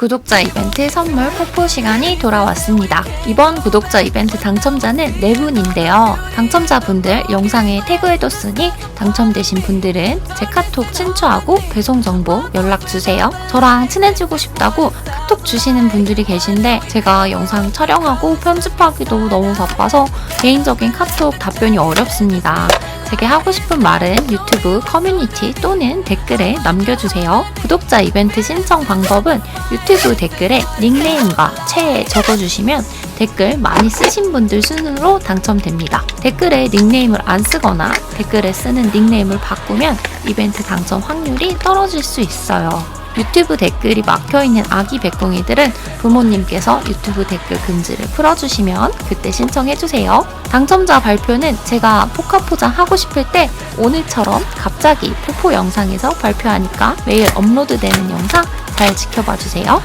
구독자 이벤트 선물 폭포 시간이 돌아왔습니다. 이번 구독자 이벤트 당첨자는 4분인데요. 당첨자분들 영상에 태그해뒀으니 당첨되신 분들은 제 카톡 친추하고 배송 정보 연락주세요. 저랑 친해지고 싶다고 카톡 주시는 분들이 계신데 제가 영상 촬영하고 편집하기도 너무 바빠서 개인적인 카톡 답변이 어렵습니다. 제게 하고 싶은 말은 유튜브 커뮤니티 또는 댓글에 남겨주세요. 구독자 이벤트 신청 방법은 유튜브 댓글에 닉네임과 최애 적어주시면 댓글 많이 쓰신 분들 순으로 당첨됩니다. 댓글에 닉네임을 안 쓰거나 댓글에 쓰는 닉네임을 바꾸면 이벤트 당첨 확률이 떨어질 수 있어요. 유튜브 댓글이 막혀있는 아기 백궁이들은 부모님께서 유튜브 댓글 금지를 풀어주시면 그때 신청해주세요. 당첨자 발표는 제가 포카포장 하고 싶을 때 오늘처럼 갑자기 폭포 영상에서 발표하니까 매일 업로드되는 영상 잘 지켜봐 주세요.